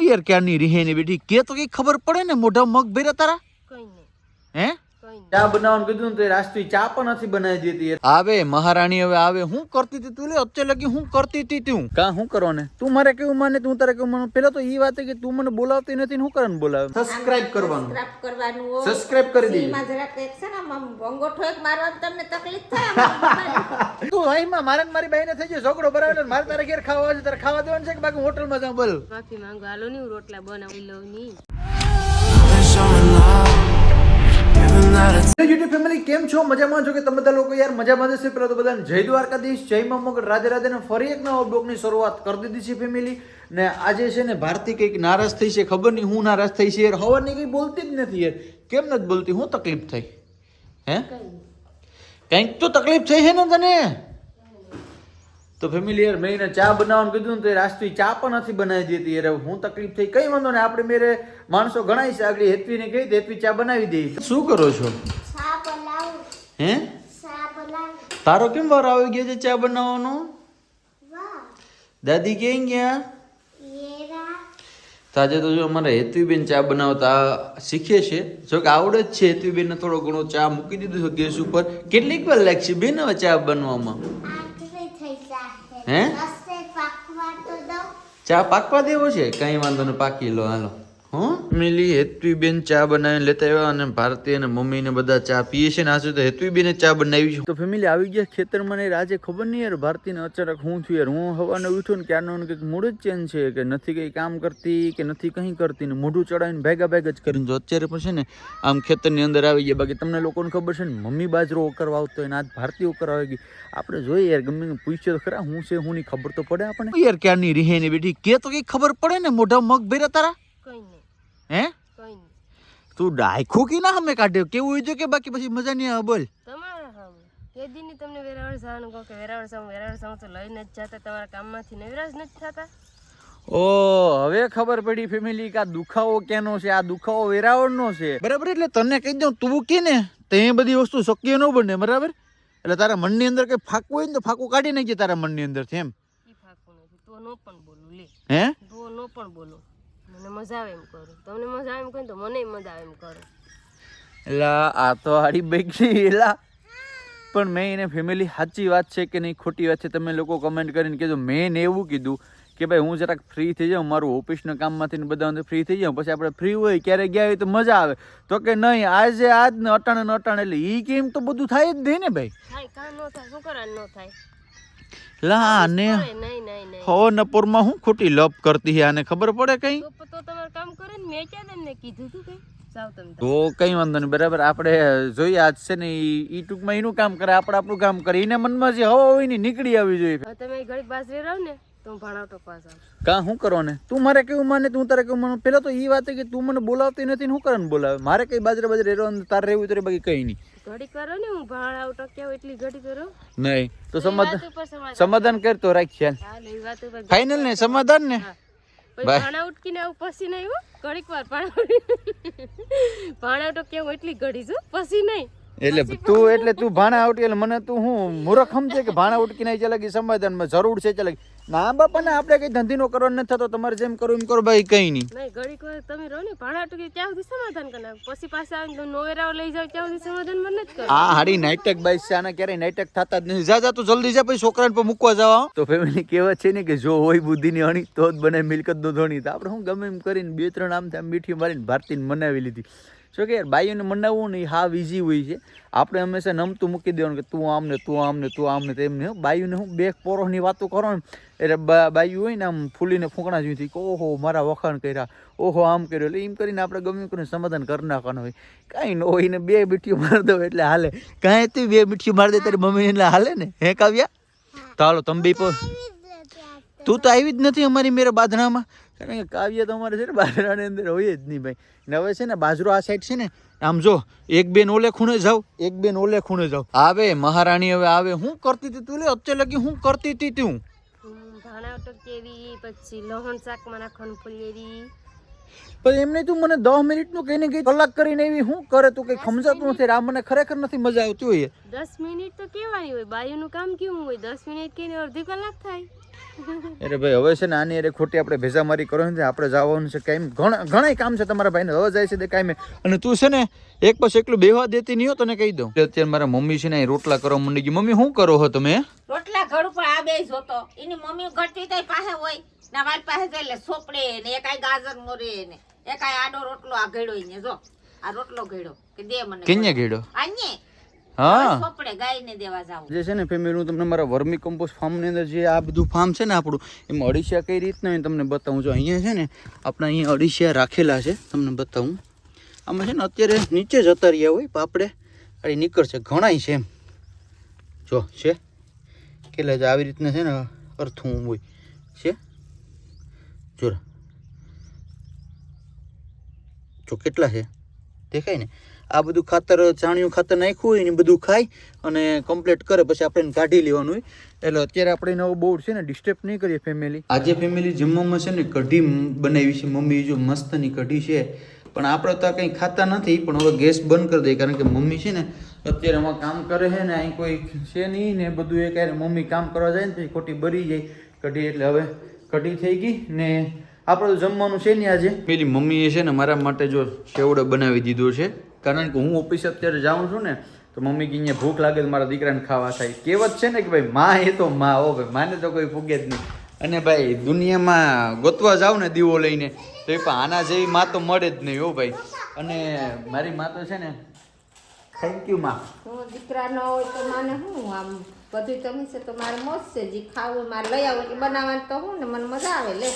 યાર ક્યારની રીહે ને બેઠી? કે તો કઈ ખબર પડે ને મોઢા મગ ભર્યા તારા? કઈ નહીં. હે? ચા બનાવવાનું કીધું તો રાષ્ટ્રીય ચા પણ નથી બનાવી દીધી આવે મહારાણી હવે આવે. હું કરતી હતી તું લે અત્યારે લગી હું કરતી હતી તું. કા હું કરવાને? તું મારે કેવું માને તું તારે કેવું માને પેલા તો ઈ વાત કે તું મને બોલાવતી નથી હું કરવાનું બોલાવે? સબસ્ક્રાઇબ કરવાનું. કરવાનું સબસ્ક્રાઇબ કરી દેજો. એમાં જરાક એક છે ને અંગોઠો એક મારવામાં તમને તકલીફ થાય તું અહીંમાં મારે મારી બહેને થઈ જાય ઝઘડો બરાબર મારે તારે ઘેર ખાવા છે તારે ખાવા દેવાનું છે કે બાકી હોટલમાં જાઉં બોલ. માફી માંગો હાલો ની રોટલા બનાવી લઉં ની યુટ્યુબ ફેમિલી કેમ છો? મજામાં છો કે તમે બધા લોકો? યાર મજામાં જશે પેલા તો બધાને જય દ્વારકાધીશ જય મા મોગલ રાધે રાધે ને ફરી એક નવા બ્લોગની શરૂઆત કરી દીધી છે ફેમિલી ને આજે છે ને ભારતી કંઈક નારાજ થઈ છે ખબર નહીં હું નારાજ થઈ છે યાર હવાની કંઈ બોલતી જ નથી યાર. કેમ નથી બોલતી? હું તકલીફ થઈ? હે? કંઈક તો તકલીફ થઈ છે ને તને? તો ફેમિલી યાર મેં એને ચા બનાવવાનું કીધું ને તો રાષ્ટ્રીય ચા પણ નથી બનાવી દેતી. યાર હું તકલીફ થઈ કઈ વાંધો ને આપણે મેરે માણસો ગણાય છે. આગળ હેતવીને કહી દે હેતવી ચા બનાવી દે. શું કરો છો? હે? તારો કેમ વાર આવી ગયો છે ચા બનાવવાનો? દાદી ક્યાં ગયા? તાજે તો આજે તો જો અમારે હેતવીબેન ચા બનાવતા શીખે છે. જો કે આવડે જ છે. હેતવીબેનને થોડો ઘણો ચા મૂકી દીધું છે ગેસ ઉપર. કેટલીક વાર લાગશે બેન હવે ચા બનવામાં હે? પાકવા તો દઉં. ચા પાકવા દેવો છે? કઈ વાંધો ને પાકી લો હાલો. હો? મિલી હેતવીબેન ચા બનાવીને લેતા આવ્યા અને ભારતી અને મમ્મી ને બધા ચા પીએ છે ને આજે તો હેતવીબેને ચા બનાવી છે. તો ફેમિલી આવી ગયા ખેતરમાં મને આજે ખબર નહીં યાર ભારતી ને અચાનક હું છું યાર. હું હવાને ઉઠ્યો ને ક્યારનો કંઈક મૂડ જ ચેન્જ છે કે નથી કંઈ કામ કરતી કે નથી કંઈ કરતી ને મોઢું ચડાવીને ભેગા ભેગા જ કરીને જો અત્યારે પણ છે ને આમ ખેતરની અંદર આવી ગયા. બાકી તમને લોકોને ખબર છે ને મમ્મી બાજરો ઓકરવા આવતો હોય ને આજ ભારતી ઓકરવા આવી ગઈ. આપણે જોઈએ યાર ગમે પૂછ્યો તો ખરા હું છે હું ની ખબર તો પડે આપણે યાર ક્યારની રીહે ને બેઠી? કે તો કઈ ખબર પડે ને મોઢા મગ ભર્યા તારા? કઈ નહીં. હે? કઈ નહીં. તું ડાયખો કે ના અમે કાઢ્યો? કેવું હોય છે કે બાકી પછી મજા નહીં આવે? બોલ. તમારા સામે દીની તમને વેરાવળ જવાનું કહો કે વેરાવળ જાઉં વેરાવળ જાઉં તો લઈને જ જતા તમારા કામમાંથી નવરાજ નથી થતા? ઓ હવે ખબર પડી ફેમિલી કે આ દુખાવો કેનો છે? આ દુખાવો વેરાવળનો છે. બરાબર? એટલે તને કહી દઉં તું કે ને તો બધી વસ્તુ શક્ય ન બને બરાબર? એટલે તારા મનની અંદર કંઈ ફાકવું હોય ને તો ફાકું કાઢી નાખી તારા મનની અંદર એમ. તો હે? તો નો પણ બોલું. મને મજા આવે એમ કરું. તમને મજા આવે એમ કહે તો મને મજા આવે એમ કરું. એલા આ તો હારી બેગી એલા. પણ મેં એને ફેમિલી સાચી વાત છે કે નહીં ખોટી વાત છે તમે લોકો કમેન્ટ કરીને કહેજો. મેં ને એવું કીધું કે ભાઈ હું જરાક ફ્રી થઈ જાઉં મારું ઓફિસના કામમાંથી બધા ફ્રી થઈ જાઉં પછી આપણે ફ્રી હોય ક્યારે ગયા હોય તો મજા આવે. તો કે નહીં આજે આજ ને અટાણે ને અટાણે એટલે એ કેમ તો બધું થાય જ નહીં ને ભાઈ? થાય કાં ન થાય શું કરવાનું ન થાય? લા ને અરે નહીં નહીં નહીં. હો નપુરમાં હું ખોટી લપ કરતી હે આને ખબર પડે કઈ? તો તમારું કામ કરે ને મેં ક્યાં તમને કીધું તું કઈ? તો. કઈ વાંધો નહીં બરાબર. આપણે જોઈએ આજ છે ને ઈ ઈ ટૂંકમાં એનું કામ કરે આપણે આપણું કામ કરે. એને મનમાં જે હવા હોય ને નીકળી આવી જોઈએ. તમે ઘડીક બાજરી રહો ને તો ભણાવતો પાસ કા શું કરો ને તું મારે કેવું માને તું તારે કેવું માનું પેલા તો એ વાત કે તું મને બોલાવતી નથી ને શું કરે બોલાવે? મારે કઈ બાજરે બાજરે રહેવાનું તારે રહેવું તો બાકી કઈ નહીં. ઘડી કરો ને હું ભણાવ ટક્યા એટલી ઘડી કરો નહીં. તો સમાધાન સમાધાન કરતો રાખીએ હાલ એ ફાઇનલ ને સમાધાન ને. ભાણા ઉટકીને આવું પછી નહીં હો? ઘડીક વાર ભાણા ભાણા તો કેવું એટલી ઘડી છું પછી નહીં. એટલે તું એટલે તું ભાણા ઉટકી એટલે મને તું હું મૂર્ખ સમજે કે ભાણા ઉટકી નહીં ચાલે કે સમાધાનમાં જરૂર છે ચાલે ના બાપા ને આપણે કઈ ધંધીનો કરવાનો નથી થતો. તમારે જેમ કરો એમ કરો ભાઈ કઈ નહીં. નહીં ઘડીક તમે રહો ને ભાણા ટૂંકી ત્યાં સુધી સમાધાન કરી નાખો પછી પાછા આવીને નોવેરાઓ લઈ જાવ ત્યાં સુધી સમાધાન મને જ કરો આ હાડી નાટક બાઈસ છે આના ક્યારેય નાટક થતા જ નથી. જા જા તું જલ્દી જા પછી છોકરાને પર મૂકવા જવા તો ફેમિલી કહેવત છે ને કે જો હોય બુદ્ધિની અણી તો જ બને મિલકત નો ધોણી. તો આપણે હું ગમે એમ કરીને બે ત્રણ આમ આમ મીઠી મારીને ભારતીને મનાવી લીધી. શું કે બાઈઓને મનાવવું ને હા ઈઝી હોય છે. આપણે હંમેશા નમતું મૂકી દેવાનું કે તું આમ ને તું આમ ને તું આમ ને તેમ ને બાઈઓને હું બે પોરોની વાતો કરો ને એટલે બાઈઓ હોય ને આમ ફૂલીને ફૂંકણા જેવી થઈ. કે ઓહો મારા વખાણ કર્યા. ઓહો આમ કર્યું. એટલે એમ કરીને આપણે ગમે કરીને સમાધાન કરી નાખવાનું હોય. કાંઈ ન હોય ને બે મીઠીઓ મારી દો એટલે હાલે. કાંઈ તું બે મીઠીઓ મારી દે તારી મમ્મી એટલે હાલે ને? હે કાવ્યા? તો હાલો તમે બી પો તું તો આવી જ નથી અમારી મેરે બાંધણામાં. કારણ કે કાવ્ય તો અમારે છે ને બાજરાની અંદર હોય જ નહીં ભાઈ. ને હવે છે ને બાજરો આ સાઈડ છે ને, આમ જો, એક બેન ઓલે ખૂણે જાવ, એક બેન ઓલે ખૂણે જાવ. આવે, મહારાણી હવે આવે. હું કરતી હતી તું લે, અત્યારે લગી હું કરતી હતી તું. ભાણા ટકેવી પછી લહણ શાકમાં નાખવાનું ફુલેરી પણ એમને તું મને દસ મિનિટનું કહીને કઈ કલાક કરીને એવી શું કરે તું કઈ સમજાતું નથી આ મને ખરેખર નથી મજા આવતી હોય દસ મિનિટ તો કેવાની હોય બાયુનું કામ કેવું હોય? દસ મિનિટ કહીને અડધી કલાક થાય. અરે ભાઈ હવે છે ને આની અરે ખોટી આપણે ભેજામારી કરો ને આપણે જવાનું છે કાંઈ ઘણા ઘણા કામ છે તમારા ભાઈને હવે જાય છે તે કાંઈ અને તું છે ને એક પછી એકલું બેહવા દેતી નહીં હો તને કહી દઉં. અત્યારે મારા મમ્મી છે ને રોટલા કરવા મંડી ગઈ. મમ્મી શું કરો હો તમે? રોટલા ઘર ઉપર આ બે જોતો. એની મમ્મી ઘરતી તઈ પાસે હોય. ને મારી પાસે જાય લે સોપડે ને એકાય ગાજર મોરે ને. એકાય આડો રોટલો આ ઘડ્યો ને જો. આ રોટલો ઘડ્યો કે દે મને કિન્ને ગેડો આને. હા. સોપડે ગાયને દેવા જાવ જે છે ને ફેમિલી હું તમને મારા વર્મી કમ્પોસ્ટ ફાર્મની અંદર જે આ બધું ફાર્મ છે ને આપણું એમાં અડીશિયા કઈ રીતના હોય તમને બતાવું. જો અહીંયા છે ને આપણે અહીંયા અડીશિયા રાખેલા છે તમને બતાવું. આમાં છે ને અત્યારે નીચે જતા રહ્યા હોય પાપડે. અરે નીકળશે ઘણાય છે એમ. જો છે. કેટલા છે આવી રીતના છે ને અર્થું હોય. છે? જો જો કેટલા છે? દેખાય ને? આ બધું ખાતર, ચાણિયું ખાતર નાખ્યું હોય ને બધું ખાય અને કમ્પ્લીટ કરે, પછી આપણે એને કાઢી લેવાનું હોય. એટલે અત્યારે આપણે નવો બોર્ડ છે ને ડિસ્ટર્બ નહીં કરીએ ફેમિલી આજે ફેમિલી જમવામાં છે ને કઢી બનાવી છે. મમ્મી જો મસ્તની કઢી છે. પણ આપણે તો કંઈ ખાતા નથી, પણ હવે ગેસ બંધ કરી દઈએ. કારણ કે મમ્મી છે ને અત્યારે આમાં કામ કરે છે ને, અહીં કોઈ છે નહીં ને બધું એ ક્યારે મમ્મી કામ કરવા જાય ને પછી ખોટી બરી જાય કઢી. એટલે હવે કઢી થઈ ગઈ ને આપણે જમવાનું છે ને આજે. પેલી મમ્મીએ છે ને મારા માટે જો સેવડો બનાવી દીધો છે. કારણ કે હું ઓફિસ અત્યારે જાઉં છું ને તો મમ્મી કે અહીંયા ભૂખ લાગે તો મારા દીકરાને ખાવા થાય. કહેવત છે ને કે ભાઈ માં એ તો માં હો ભાઈ માને તો કોઈ ફૂગે જ નહીં. અને ભાઈ દુનિયામાં ગોતવા જાવ ને દીવો લઈને તો એ પણ આના જેવી માં તો મળે જ નહીં હો ભાઈ. અને મારી માં તો છે ને થેન્ક યુ માં. દીકરા ન હોય તો માને હું આમ બધું તમે છે તો મારે મોજ છે જે ખાવું મારે લઈ આવું એટલે બનાવવાનું તો હું ને મને મજા આવે લે.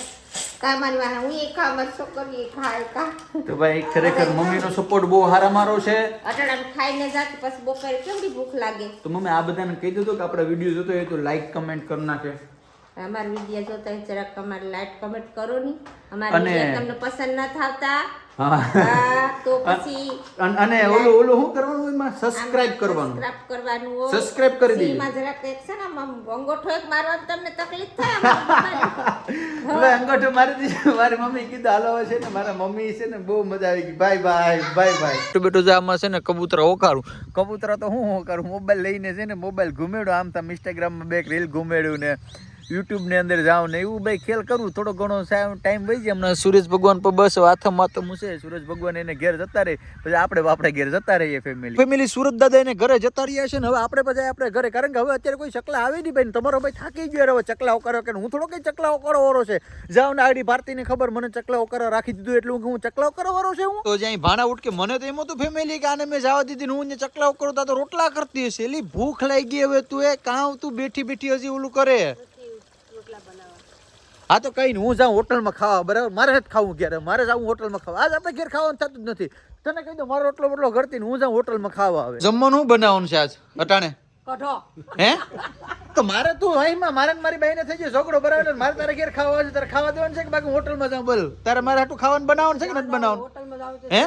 કા મારી વાહે હું એ ખા મારી છોકરી એ ખાય કા તો ભાઈ ખરેખર મમ્મીનો સપોર્ટ બહુ હારા મારો છે. અટાણા ખાઈને જાતી પછી બપોરે કેવડી ભૂખ લાગે? તો મમ્મી આ બધાને કહી દીધું કે આપણે વીડિયો જોતો હોય તો લાઈક કમેન્ટ કરી નાખે. અમારા વીડિયો જોતા હોય જરાક અમારે લાઈક કમેન્ટ કરો ની અમારા તમને પસંદ ના હા, તો પછી અને ઓલું ઓલું શું કરવાનું એમાં? સબસ્ક્રાઇબ કરવાનું. સબસ્ક્રાઇબ કરવાનું સબસ્ક્રાઇબ કરી દેજો. એમાં જરાક એક છે ને આમ અંગોઠો એક મારવાનું તમને તકલીફ થાય હવે અંગોઠો મારી દીધો. મારી મમ્મી કીધું હાલો હવે છે ને મારા મમ્મી છે ને બહુ મજા આવી ગઈ. બાય બાય બાય બાય બેટો બેટો જો આમાં છે ને કબૂતરા ઓકારું કબૂતર તો હું ઓકારું મોબાઈલ લઈને છે ને મોબાઈલ ઘુમેડું. આમ તો ઇન્સ્ટાગ્રામમાં બે રીલ ઘુમેડ્યું ને. યુટ્યુબની અંદર જાઉં ને એવું ભાઈ ખેલ કરું. થોડો ઘણો ટાઈમ વહી જાય. હમણાં સૂરજ ભગવાન પર બસ હાથમાં તો મૂસે સૂરજ ભગવાન એને ઘેર જતા રહે. પછી આપણે આપણે ઘેર જતા રહીએ ફેમિલી ફેમિલી સુરત દાદા એને ઘરે જતા રહ્યા છે ને હવે આપણે પછી આપણે ઘરે કારણ કે હવે અત્યારે કોઈ ચકલા આવે નહીં ભાઈ તમારો ભાઈ થાકી ગયો હવે ચકલાઓ કરો કે હું થોડો કઈ ચકલાઓ કરો વાળો છે. જાવ ને આડી ભારતીને ખબર મને ચકલાઓ કરો રાખી દીધું એટલું કે હું ચકલાઓ કરો વાળો છે હું? તો જ્યાં ભાણા ઉઠ કે મને તો એમ હતું ફેમિલી કે આને મેં જવા દીધી હું ને ચકલાઓ કરું તો રોટલા કરતી હશે. એલી ભૂખ લાગી હવે તું એ કાં તું બેઠી બેઠી હજી ઓલું કરે? હા તો કઈ નહીં હું જાઉં હોટલમાં ખાવા બરાબર? મારે જ ખાવું ક્યારે મારે જાઉં હોટલમાં ખાવા. આજ આપણે ઘેર ખાવાનું થતું જ નથી. તને કહી દો મારો રોટલો બોટલો ઘરતી હું જાઉં હોટલમાં ખાવા આવે જમવાનું બનાવવાનું છે આજ અટાણે? કઢો હે? તો મારે તું અહીંમાં મારે મારી બહેને થઈ ગયો ઝઘડો બરાબર મારે તારે ઘેર ખાવા છે તારે ખાવા દેવાનું છે કે બાકી હોટલમાં જાઉં? બોલ તારે મારે હાટું ખાવાનું બનાવવાનું છે કે નથી બનાવવાનું? હે?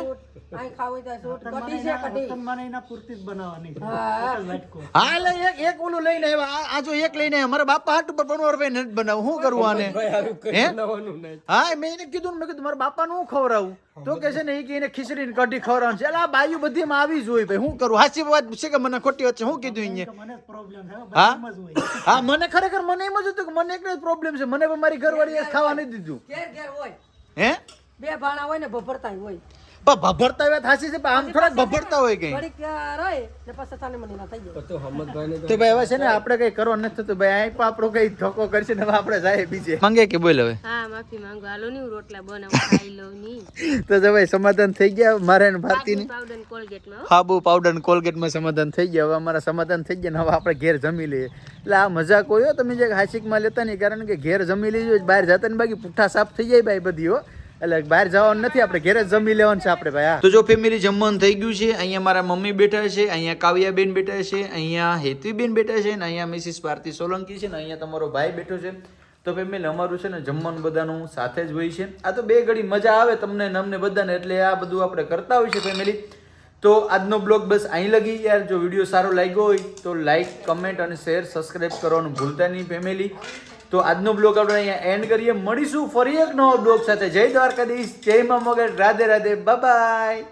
હા એક એક ઓલું લઈને આવ્યા. આ- આ જો એક લઈને આવ્યા. મારા બાપા હાટ ઉપર પનોર ભાઈ નથી બનાવું. શું કરવું આને? હા? મેં એને કીધું ને મેં કીધું મારા બાપાનું હું ખવડાવું? તો કે છે ને એ કે એને ખીચડી ને કઢી ખવડાવવાનું છે. એટલે આ બાયું બધીમાં આવી જ હોય ભાઈ. શું કરું? હાચી વાત છે કે મને ખોટી વાત છે? શું કીધું અહીંયા હા? હા મને ખરેખર મને એમ જ હતું કે મને એક જ પ્રોબ્લેમ છે. મને પણ મારી ઘરવાળીએ ખાવા નહીં દીધું. ઘેર ઘેર હોય. હે? બે ભાણા હોય ને ભભરતા હોય. પણ ભભરતા વાત હાચી છે આમ થોડાક ભભરતા હોય કઈ. ઘડીક રહે ને પછી તાને મને ના થઈ જાય. તો ભાઈ હવે છે ને આપણે કઈ કરવા નથી થતું. ભાઈ અહીં પણ આપણો કઈ ધક્કો કરશે ને આપણે જાય બીજે. માંગે કે બોલ હવે? હા માફી માંગુ. હાલો ની રોટલા બનાવું ખાઈ લઉં ની. તો જો ભાઈ સમાધાન થઈ ગયા મારે ને પાવડર કોલગેટમાં હાબુ પાવડર કોલગેટમાં સમાધાન થઈ ગયા. હવે અમારા સમાધાન થઈ ગયા ને હવે આપણે ઘેર જમી લઈએ. એટલે આ મજાક હોય તમે જે હાસિકમાં લેતા નહીં કારણ કે ઘેર જમી લીધું બહાર જતા ને બાકી પુઠ્ઠા સાફ થઈ જાય ભાઈ બધી હો. એટલે બહાર જવાનું નથી, આપણે ઘરે જમી લેવાનું છે આપણે ભાઈ તો જો ફેમિલી જમવાનું થઈ ગયું છે, અહીંયા મારા મમ્મી બેઠા છે, અહીંયા કાવ્યાબેન બેઠા છે, અહીંયા હેતવીબેન બેઠા છે ને અહીંયા મિસિસ ભારતી સોલંકી છે ને અહીંયા તમારો ભાઈ બેઠો છે. તો ફેમિલી અમારું છે ને જમવાનું બધાનું સાથે જ હોય છે. આ તો બે ઘડી મજા આવે તમને નમને બધાને, એટલે આ બધું આપણે કરતા હોય છે ફેમિલી તો આજનો બ્લોગ બસ અહીં લગી યાર જો વીડિયો સારો લાગ્યો હોય તો લાઈક કમેન્ટ અને શેર સબસ્ક્રાઈબ કરવાનું ભૂલતા નહીં ફેમિલી તો આજનો બ્લોગ આપણે અહીંયા એન્ડ કરીએ. મળીશું ફરી એક નવો બ્લોગ સાથે. જય દ્વારકાધીશ. જય મા મગર. રાધે રાધે. બાય